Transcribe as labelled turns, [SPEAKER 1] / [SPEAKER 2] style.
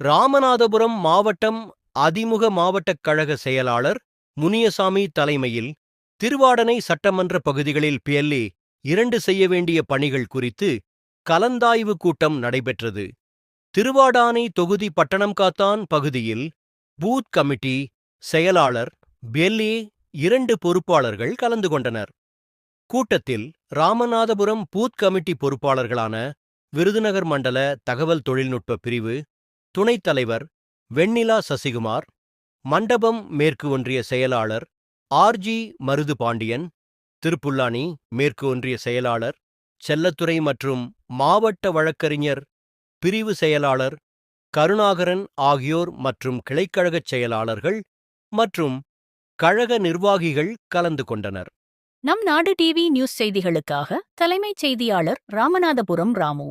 [SPEAKER 1] ராமநாதபுரம் மாவட்டம் அதிமுக மாவட்டக் கழக செயலாளர் முனியசாமி தலைமையில் திருவாடனை சட்டமன்ற பகுதிகளில் பிஎல்ஏ இரண்டு செய்ய வேண்டிய பணிகள் குறித்து கலந்தாய்வு கூட்டம் நடைபெற்றது. திருவாடானை தொகுதி பட்டணம்காத்தான் பகுதியில் பூத் கமிட்டி செயலாளர் பெல்லி இரண்டு பொறுப்பாளர்கள் கலந்து கொண்டனர். கூட்டத்தில் ராமநாதபுரம் பூத் கமிட்டி பொறுப்பாளர்களான விருதுநகர் மண்டல தகவல் தொழில்நுட்ப பிரிவு துணைத் தலைவர் வெண்ணிலா சசிகுமார் மண்டபம் மேற்கு ஒன்றிய செயலாளர் ஆர்ஜி மருது பாண்டியன் திருப்புல்லானி மேற்கு ஒன்றிய செயலாளர் செல்லத்துறை மற்றும் மாவட்ட வழக்கறிஞர் பிரிவு செயலாளர் கருணாகரன் ஆகியோர் மற்றும் கிளைக்கழகச் செயலாளர்கள் மற்றும் கழக நிர்வாகிகள் கலந்து கொண்டனர்.
[SPEAKER 2] நம் நாடு டிவி நியூஸ் செய்திகளுக்காக தலைமைச் செய்தியாளர் ராமநாதபுரம் ராமு.